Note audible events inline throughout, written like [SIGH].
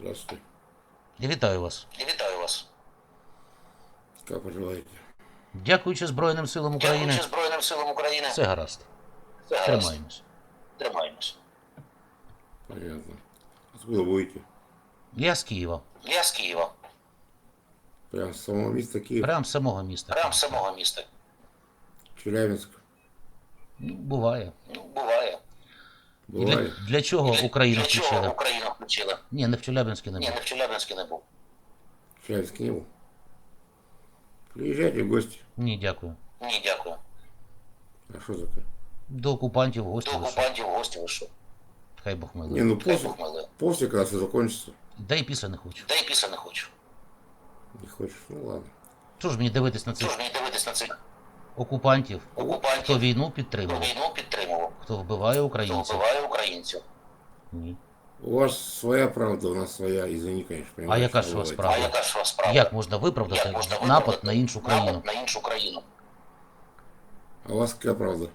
Здравствуйте. Вітаю вас. Вітаю вас. Как поживаете? Дякуючи Збройним силам України, Дякуючи Збройним силам України. все гаразд. Це гаразд. Тримаємось. Тримаємось. Понятно. Откуда будете? Я з Києва. Я з Києва. Прям с самого места Киев? Прям з самого міста. Прям з самого міста. Челябинск? Ну, буває. Ну, буває. І для, для чого Україну Для чого включили? Україну включили? Ні, не в Челябинській не Ні, було. не в Челябинську не був. Челябинск не был? Приезжайте в гости. Ні, дякую. Ні, дякую. А что такое? До окупантів в До гості лише. окупантів в гості вийшов. Хай Бог Не, милує. ну после, после, когда все закончится. Та й після не хочу. Та й після не хочу. Не хочешь? Ну ладно. Що ж мені дивитись на Що ж мені дивитись на цих окупантів, хто окупантів, війну хто підтримував, війну підтримував, хто вбиває хто вбиває українців. Ні. У вас своя правда, у нас своя, извини, конечно, А яка что ж у вас бывает. А яка ж у вас справа? Як можна Як виправдати можна напад на іншу країну? Напад на іншу країну. А у вас какая правда?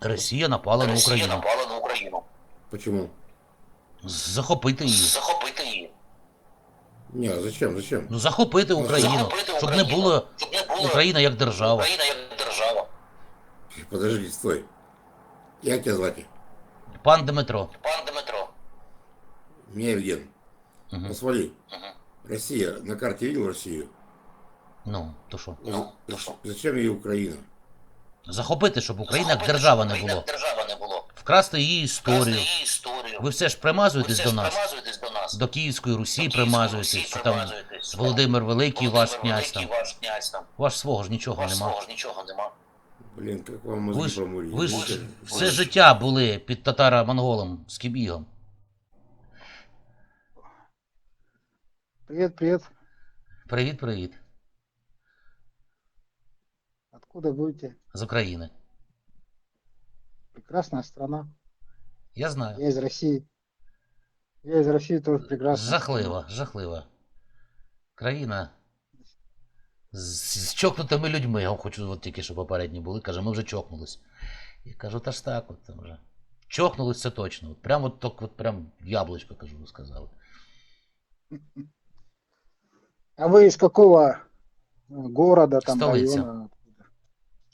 Росія напала на Росія Україну. напала на Україну. Почему? Захопити її. Захопити її. Не, зачем, зачем? Ну захопити Україну, Захопити щоб не було Щоб не було Україна як держава. Україна як держава. Подожди, стой. Як тебя звать? Пан Дмитро. Пан Дмитро. Меня Евген. Угу. Посмотри, Угу. Россия, на карте видел Россию? Ну, то що? Ну, то що? Зачем ей Украина? Захопити, щоб Україна як Захопити, держава щоб не Україна було. як держава не було. Вкрасти її Вкрасти історію. її історію. Ви все ж примазуєтесь до нас. примазуєтесь до нас. До Київської Русі Київської примазуєтесь, Русі що там примазуєтесь. Володимир Великий, ваш князь там. Ваш князь там. Ваш свого ж нічого Ваш нема. свого ж нічого нема. Блин, как вам мозги Ви ж, промыли? ви ж все життя були під татаро-монголом з Кібігом. Привет, привет. Привіт, привіт. Откуда будете? З України. Прекрасная страна. Я знаю. Я из России. Я из России тоже прекрасная. Жахлива, жахлива. Країна з, з чокнутими людьми. Я вам хочу, от тільки що попередні були, каже, ми вже чокнулись. Я кажу, та ж так, от там вже. Чокнулись це точно. От прямо от, так, от прям в яблучко, кажу, ви сказали. А вы из какого э, города, там, Столица. района?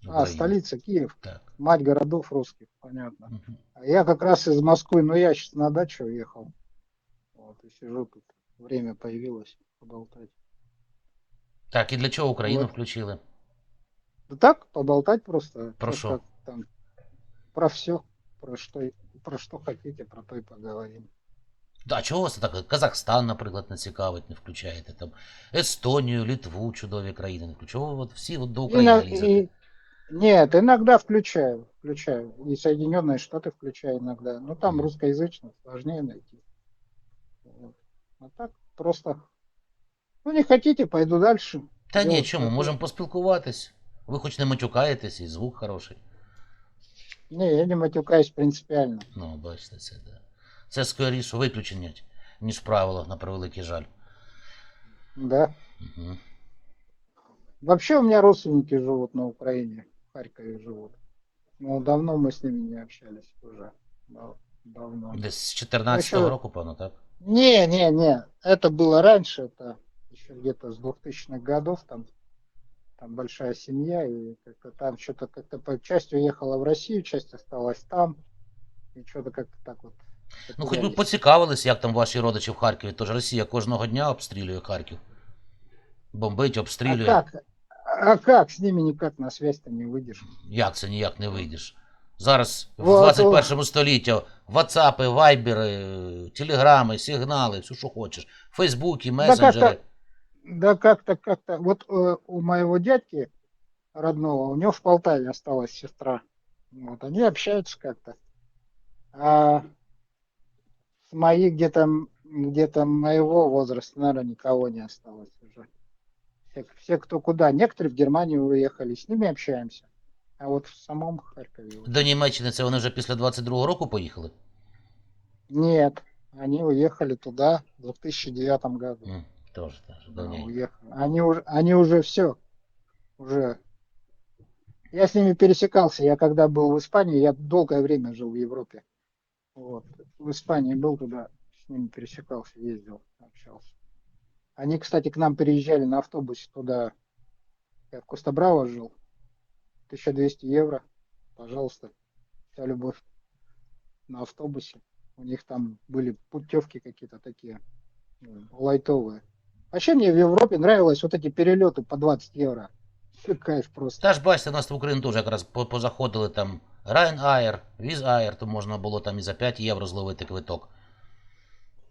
А, України. столица, Киев. Так. Мать городов русских, понятно. Мгм. А я как раз из Москвы, но я сейчас на дачу уехал. Вот, и сижу тут. Время появилось поболтать. Так, і для чого Україну Вот. включили? Да так, поболтать просто. Про Чё шо? как там, про все. Про что, про что хотите, про то и поговорим. А чого вас так? Казахстан, наприклад, не цікавить, не включаєте там. Естонію, Літву, чудові країни не включаєте. Чого от всі от до України Ино- лізете? и- Нет, иногда включаю, включаю. И Соединенные Штаты включаю иногда. Но там Мгм. русскоязычно сложнее найти. Вот. А так просто. Ну не хотите, пойду дальше. Та ні, Делать чому, такое. можемо поспілкуватись. Ви хоч не матюкаєтесь, і звук хороший. Не, я не матюкаюсь принципиально. Ну, бачите, це да. Це скоріше виключення, ніж правило, на превеликий жаль. Да. Угу. Вообще у меня родственники живут на Украине, в Харькове живут. Но давно мы с ними не общались уже. Да- Давно. Десь з 14-го Ну, що- року, певно, так? Не, не, не. Это было раньше, это еще где-то с 2000-х годов, там, там большая семья, и как-то там что-то как-то по часть уехала в Россию, часть осталась там, и что-то как-то так вот. Ну, хоч би поцікавились, як там ваші родичі в Харкові. Тож Росія кожного дня обстрілює Харків. Бомбить, А обстрілює. как? А как? С ними никак на связь-то не выйдешь. Як це ніяк не вийдеш? Зараз в Вот, 21 столітті ватсапи, вайбери, телеграми, сигнали, все, що хочеш. Фейсбуки, месенджери. как-то- Да как-то, как-то. Вот э, у моего дядьки родного, у него в Полтаве осталась сестра. Вот, они общаются как-то. А с моих где-то, где-то моего возраста, наверное, никого не осталось уже. Все, все, кто куда. Некоторые в Германию уехали, с ними общаемся. А вот в самом Харькове. вот До Німеччини це вони вже після 22-го року поїхали? Нет, они уехали туда в 2009 году. М, Тож, теж, Да. Они уже, они уже все. Уже. Я с ними пересекался. Я когда был в Испании, я долгое время жил в Европе. Вот. В Испании был туда. с ними пересекался, ездил, общался. Они, кстати, к нам переезжали на автобусе туда. Я в Коста-Браво жил. 1200 евро. Пожалуйста. Вся любовь на автобусе. У них там были путевки какие-то такие м, лайтовые. Вообще мне в Европе нравилось вот эти перелеты по 20 евро. Кайф просто. Та ж бачите, у нас в Україні теж якраз по- позаходили там Ryanair, Wizz то можна було там і за 5 євро зловити квиток.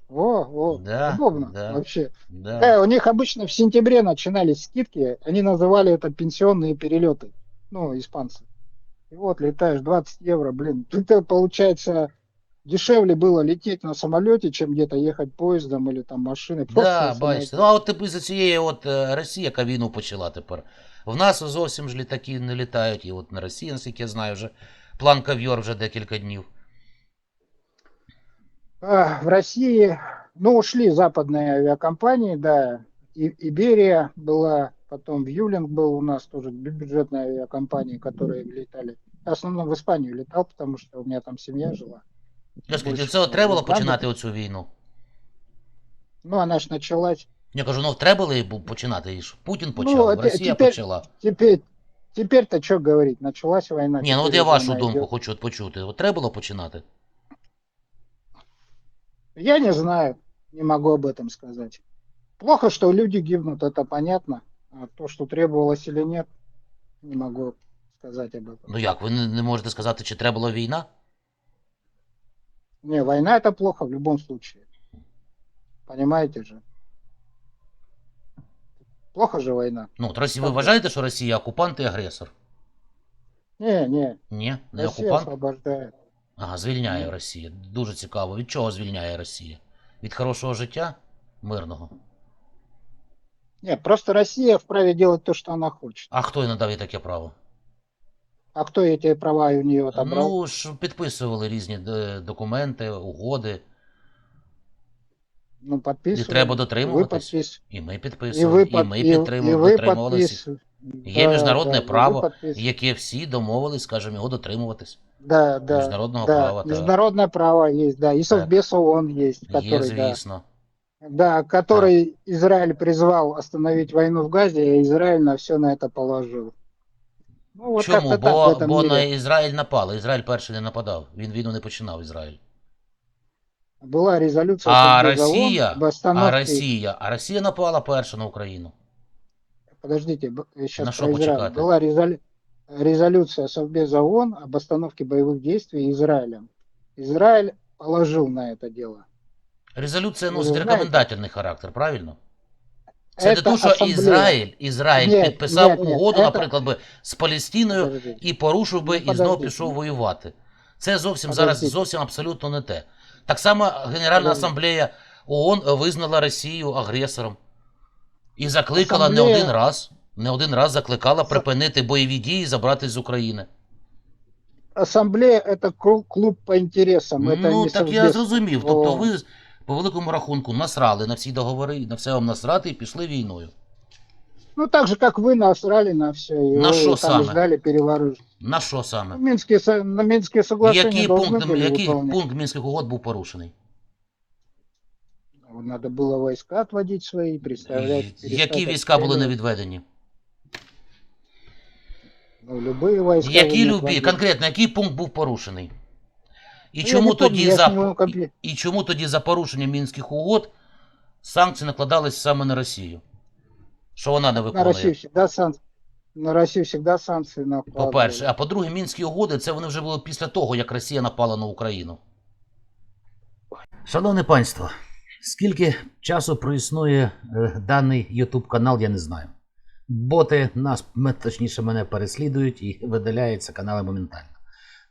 О, о, Да, удобно да. вообще. Да. Да, у них обычно в сентябре начинались скидки, они называли это пенсионные перелеты, ну, испанцы. И вот летаешь 20 евро, блин, [LAUGHS] это получается дешевле было лететь на самолете, чем где-то ехать поездом или там машиной. Просто Да, на самолете. бачите. Ну а от типу за цієї от е, Росії, яка війну почала тепер. В нас зовсім ж літаки не літають, і от на Росії, наскільки я знаю, вже план ковьор вже декілька днів. А, в России, ну, ушли западные авиакомпании, да, и Иберия была, потом Вьюлинг был у нас тоже бю- бюджетная авиакомпания, которые летали. Я в основном в Испанию летал, потому что у меня там семья жила. Я скажу, Більше це от треба було Uganda. починати оцю війну. Ну, она ж началась. Я кажу, ну треба було бу- починати. І ж Путін почав, Ну, а те- Росія тепер- почала. Теперь, теперь-то что говорить? Началась война. Ні, ну от теперь я уже вашу она думку идет. хочу от почути. От треба було починати. Я не знаю, не могу об этом сказать. Плохо, что люди гибнут, это понятно. А то, что требовалось или нет, не могу сказать об этом. Ну як, ви не, не можете сказати, чи треба була війна? Не, война это плохо в любом случае. Понимаете же? Плохо же война. Ну, от Росія, ви Так. вважаєте, що Росія окупант і агресор? Не, не, Ні, не Россия окупант. освобождает. Ага, звільняє Ні. Росія. Дуже цікаво. Від чого звільняє Росія? Від хорошого життя? Мирного. Нет, просто Россия вправе делать то, что она хочет. А хто їй надав їй таке право? А кто эти права у нее отобрал? Ну ж підписували різні е, документи, угоди. Ну, І подписывали. треба Вы дотримуватись. подпис... І ми И підписували, вы, і, под... ми и, и підтримували, вы дотримувалися. подпис... Є міжнародне и вы право, подпис- яке всі домовились, скажімо, його дотримуватись. Да, да. Міжнародного да. права, так. Международное право есть, да. И Совбез ООН есть, Є, который, да. звісно. Да, который Израиль призвал остановить войну в Газе, и Израиль на все на это положил. Ну, вот Чому? как-то так в Бо, этом бо мире. на Ізраїль напали. Ізраїль перший не нападав. Він війну не починав Ізраїль. Была резолюция А Совбеза ООН Росія, об а остановке... Росія, а Росія напала перша на Україну. Подождите, б- я На сейчас что про Израиль. почекать? Была резолю- резолюция Совбеза ООН об остановке боевых действий Израилем. Израиль положил на это дело. Резолюція Ви носить знаєте? рекомендательний характер, правильно? Це не Это то, що ассамблея. Ізраїль, Ізраїль Ні, підписав ні, ні, угоду, это- наприклад, би, з Палестиною Подожди. і порушив би Ну, і знову подождіть. пішов воювати. Це зовсім зараз Подождіть. зовсім абсолютно не те. Так само Генеральна Подождіть. асамблея ООН визнала Росію агресором і закликала не Асамблея- один раз, не один раз закликала припинити бойові дії і забрати з України. Ассамблея это кру- клуб по интересам. это ну не так я Совбез зрозумів. Тобто ООН. ви по великому рахунку насрали на всі договори, на все вам насрати і пішли війною. Ну, так же, как вы насрали на все. И На вы шо там саме? ждали перевооружения. На що саме? Минские, со- на Минские соглашения Який должны пункт, были який выполнять. пункт мінських угод був порушений? Вот Надо было войска отводить свои, представлять. Які перестать війська були не обстреливать. відведені? Ну, любые войска. Які вы не любі, отводили. конкретно, який пункт був порушений? І Ну, чому помню, тоді за і, і чому тоді за порушення мінських угод санкції накладались саме на Росію? Що вона не На виконує? Россию всегда санкции. На Россию всегда санкции накладывали. По-перше, а по-друге, мінські угоди це вони вже були після того, як Росія напала на Україну. Шановне панство, скільки часу проіснує е, даний YouTube канал, я не знаю. Боти нас, точніше, мене переслідують і видаляються канали моментально.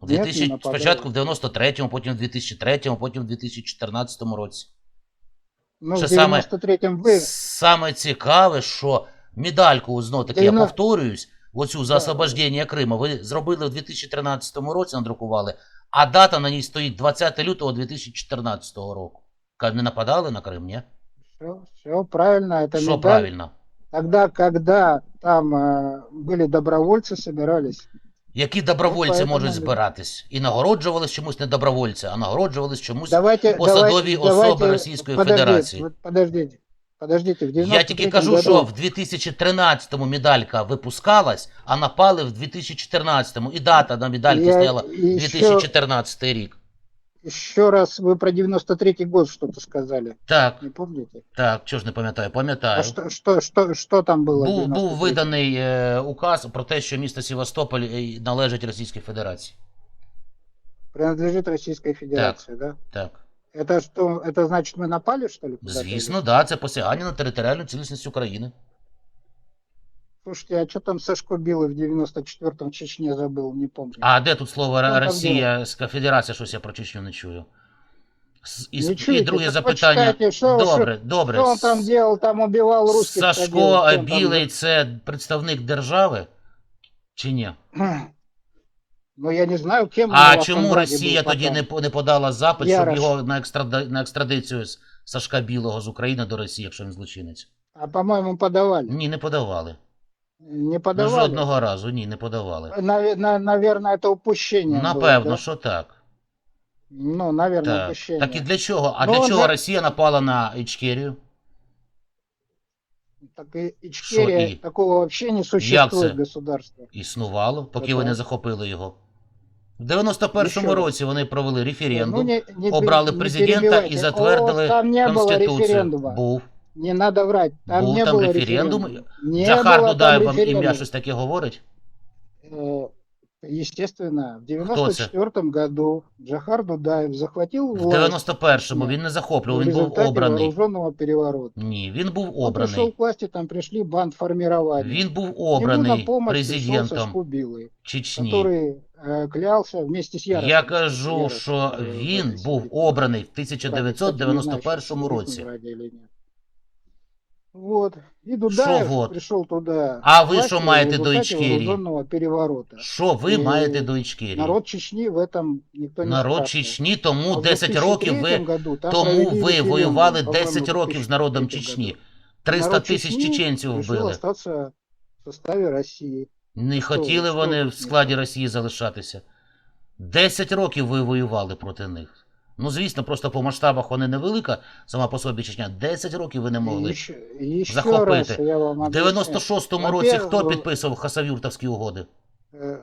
Бойтесь вы. У Ні, 2000, не нападало. спочатку в 93-му, потім в 2003-му, потім в 2014 році. Ну, Ще в саме, 93-м вы... саме цікаве, що медальку, знов таки, я Дев'яно- повторююсь, оцю за Да. освобождення Криму, ви зробили в 2013 році, надрукували, а дата на ній стоїть 20 лютого 2014 року. Ка- Не нападали на Крим, ні? Все, правильно, это Що медаль. правильно? Тогда, когда там э, были добровольцы, собирались. Які добровольці Ну, можуть збиратись? І нагороджувались чомусь не добровольці, а нагороджувались чомусь. Давайте, посадові давайте, особи давайте, Російської подождите, Федерації. Подождіть, Подождите, подождите, в Я тільки кажу, году, що в 2013-му медалька випускалась, а напали в 2014-му. І дата на медальці Я стояла еще, 2014 рік. еще раз вы про 93 год что-то сказали, Так, не помните? так, чого ж не пам'ятаю, А пам'ятаю. что, что, что, что там было? в Був, був 93-м? виданий е, указ про те, що місто Севастополь е, належить Російській Федерації. Принадлежит Российской Федерации, да? Так. Это что, это значит мы напали, что ли? куда-то Звісно, или- да, це посягання на територіальну цілісність України. Слушайте, а что там Сашко Билый в 94-м в Чечне забыл, не помню. А де тут слово Що там Росія, Федерація, щось я про Чечню не чую. С- І, Не і чуєте? друге Так запитання. почитайте, що- добре, добре. Что он там делал? Там убивал русских. что Сашко делал? Что он там Білий це представник держави? Чи ні? Ну, я не знаю, кем А он у вас чому там вроде Росія был тоді потом. не, по- не подала запит, щоб Ярош. його на, екстрада... на екстрадицію з Сашка Білого з України до Росії, якщо він злочинець? А, по-моему, подавали. Ні, не подавали. Не Ну, подавали? жодного разу, ні, не подавали. Наве- на- наверное, это упущение. было, Напевно, да? що так. Ну, наверное, Так. упущение. так і для чого? А Ну, для он чого же- Росія напала на Ічкерію? Так и Ичкерия, Шо и? такого вообще не Як существует це? государства. Існувало, поки Ну, ви не так. захопили його. В 91-му Еще раз. році вони провели референдум, Ну, не- не обрали пер- не президента перебивайте. і затвердили О, там не было Конституцію. референдума. Був. Не надо врать. Там Був не там было референдум. референдума. Не Джахар было там Дудаєв вам ім'я референдума. щось таке говорить? Э, Естественно, в це? 94 году Джахар Дудаев захватил В власть 91-му Ні. він не в захоплював, він був результате обраний. вооруженного переворота. Ні, він був Он пришел обраний. к власти, там пришли бандформирования. Він був Ему на обраний помощь пришел президентом Сашко Билый, Чечні. который э, клялся вместе с Ярошем. Я кажу, Ярош, що э, він Борис був Ильич. обраний в Кстати, не знаю, 1991 сейчас році. слышно вроде или нет. Вот. И Дудаев вот? пришел туда. А вы что маете до Ичкерии? переворота. Що ви маєте до Ічкерії? Народ Чечни в этом никто не Народ спрашивает. Чечні, А тому в 10 років 2003 ви году там тому провели ви референдум, воювали по-моему, 10 в років з народом 2003 Чечні. году. 300 Народ тисяч Чечні чеченців решил вбили. остаться в составе России. Не хотіли що вони в складі Росії залишатися. 10 років ви воювали проти них. Ну, звісно, просто по масштабах вони невелика, сама по собі Чечня. 10 років ви не могли. Еще, еще захопити. раз я вам В объясняю. 96-му році хто Во-первых, підписував Хасавюртовські угоди? Э,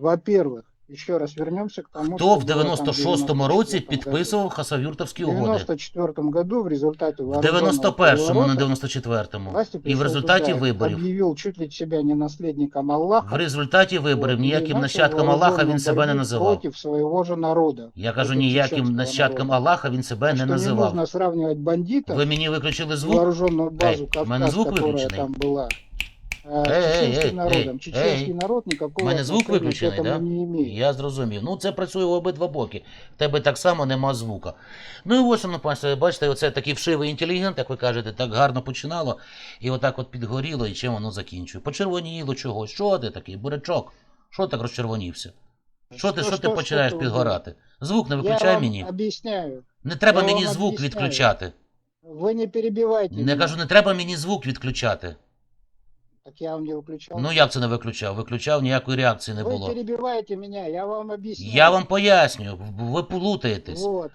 Во-первых, еще раз вернемся к тому, Хто что в было там 96-му році 94 году. підписував Хасавюртовські В угоди? 94 году в результате В вооруженного 91-му, не переворота 94-му. власти І в пришел результаті Дудаев, виборів. объявил чуть ли себя не наследником Аллаха. В результаті виборів вот, и ніяким начал нащадком Аллаха він вооруженную себе не борьбу називав. Против своего же народа. Я кажу, против ніяким чеченского нащадком народа. Аллаха він себе не что не називав. нужно сравнивать бандитов, Ви мені виключили звук? вооруженную базу Эй, Кавказ, у мене звук которая выключенный? там была, э, Эй, эй, чеченским эй, народом. эй, Чеченский эй. народ У никакого мене звук отношения к виключений, этому да? не имеет. Я зрозумів. Ну, це працює в обидва боки. В тебе так само нема звука. Ну і ось, ну, панство, бачите, оце такий вшивий інтелігент, як ви кажете, так гарно починало, і отак от підгоріло, і чим воно закінчує. Почервоніло чогось. Що ти такий, бурячок? Що так розчервонівся? Що ти, Що- що ти що- починаєш що ти підгорати? Звук не Я виключай вам мені. объясняю. Не треба я мені вам звук об'ясняю. відключати. Вы не перебивайте Не меня. кажу, не треба мені звук відключати. Так я вам не выключал. Ну як це не виключав? Виключав, ніякої реакції не Вы було. перебиваете меня, я вам объясняю. Я вам поясню, ви плутаєтесь. Вот.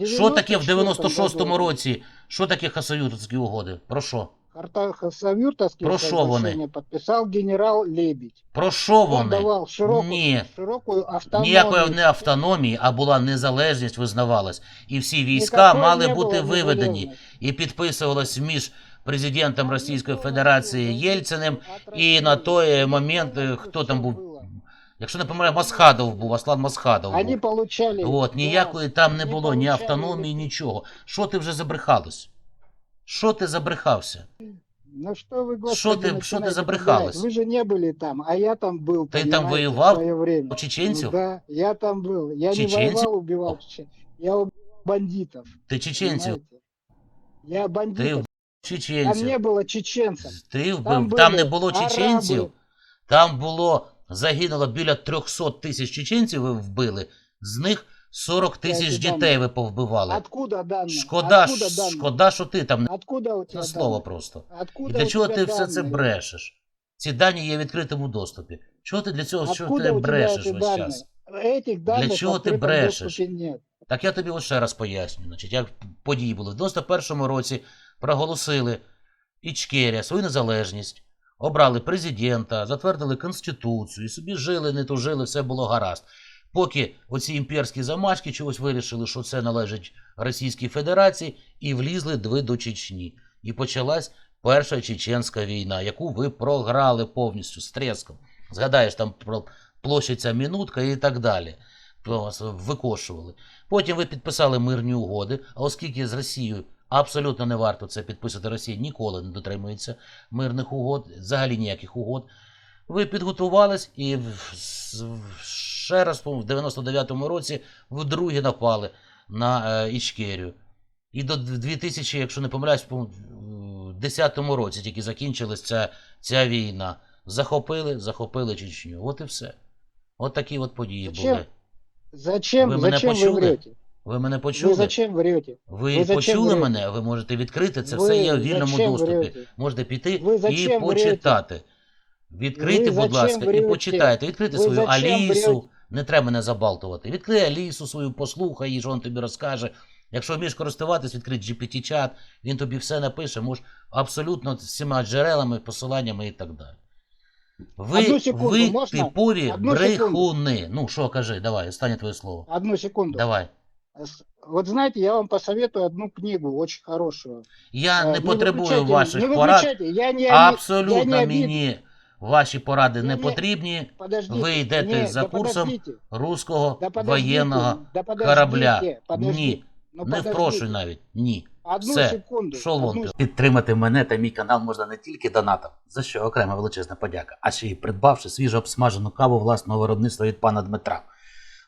В Що таке в 94-м 96-му году році? Що таке Хасавюртські угоди? Про що? Карта Хасавюртовские Про що соглашения вони? подписал генерал Лебедь. Про що Он вони? давал широкую, Ні. широкую автономию. Ніякої не автономії, а була незалежність визнавалась. І всі війська Никакой мали не бути было виведені. незалежности. І підписувалось між президентом Російської Федерації Єльциним і на той момент, е, хто там був, якщо не помиляю, Масхадов був, Аслан Масхадов Они був. получали... От, ніякої власть, там не они було, ні получали автономії, эти- нічого. Що ти вже забрехалось? Що ти забрехався? Ну что вы, господи, Что ты- что ты начинаете забрехалась? пугать? Вы же не были там, а я там был. Ты там понимаете, в воевал? свое время. У чеченцев? Ну да, я там был. Я Чеченцев? не воевал, убивал чечен. Я убивал бандитов. Ти чеченців понимаете? Я Ти бандитов. вбив Там чеченців. не было чеченцев. Ти вбив. Там Там, були не було араби. чеченців. Там було загинуло біля 300 тисяч чеченців ви вбили. З них 40 тисяч Кстати, да. дітей ви повбивали. Откуда данные? Шкода, Откуда данные? шкода, що ти там Откуда у тебя на слово данные? просто. І Откуда для у чого тебя ти все це данные? брешеш? Ці дані є в відкритому доступі. Чого ти для цього що Откуда ти у тебя брешеш эти весь данные? час? Этих данных чего в ты открытом брешешь? доступе нет. Так я тобі ось ще раз поясню. Значить, як події були. В 91-му році проголосили Ічкерія свою незалежність, обрали президента, затвердили конституцію, і собі жили, не тужили, все було гаразд. Поки оці імперські замашки чогось вирішили, що це належить Російській Федерації, і влізли ви до Чечні. І почалась Перша Чеченська війна, яку ви програли повністю з треском. Згадаєш там про площадь ця минутка і так далі. Вас викошували. Потім ви підписали мирні угоди, а оскільки з Росією абсолютно не варто це підписувати, Росія ніколи не дотримується мирних угод, взагалі ніяких угод. Ви підготувались і ще раз, в 99-му році вдруге напали на е, Ічкерію. І до 2000, якщо не помиляюсь, в 10-му році тільки закінчилась ця, ця війна. Захопили, захопили Чечню. От і все. От такі от події Зачем? були. Зачем, Вы меня зачем почули? врете? Ви мене Вы почули? зачем врете? Ви, Ви почули врете? мене? Ви можете відкрити це Ви все є в вільному доступі. врете? Можете піти Ви і почитати. Відкрийте, Ви будь ласка, і почитайте. Відкрийте Ви свою Алісу. врете? Не треба мене забалтувати. Відкрий Алісу свою, послухай її, що він тобі розкаже. Якщо вмієш користуватись, відкрий GPT-чат, він тобі все напише, може абсолютно з всіма джерелами, посиланнями і так далі. Ви, Одну секунду, ви можна? типові Одну секунду. брехуни. Ну що, кажи, давай, останнє твоє слово. Одну секунду. Давай. С- Вот знаете, я вам посоветую одну книгу, очень хорошую. Я Э, не потребую выключайте- ваших не порад. выключайте, я не, Абсолютно я не обид- мені ваші поради Я не не- потрібні Подождите. ви йдете не, за да курсом подождите, руського да подождите, воєнного да подождите, корабля. подождите, Ні, ну не подождите. впрошуй навіть. Ні. Одну Все, секунду. Пішов одну вон. Підтримати мене та мій канал можна не тільки донатом, за що окрема величезна подяка, а ще й придбавши свіжо обсмажену каву власного виробництва від пана Дмитра.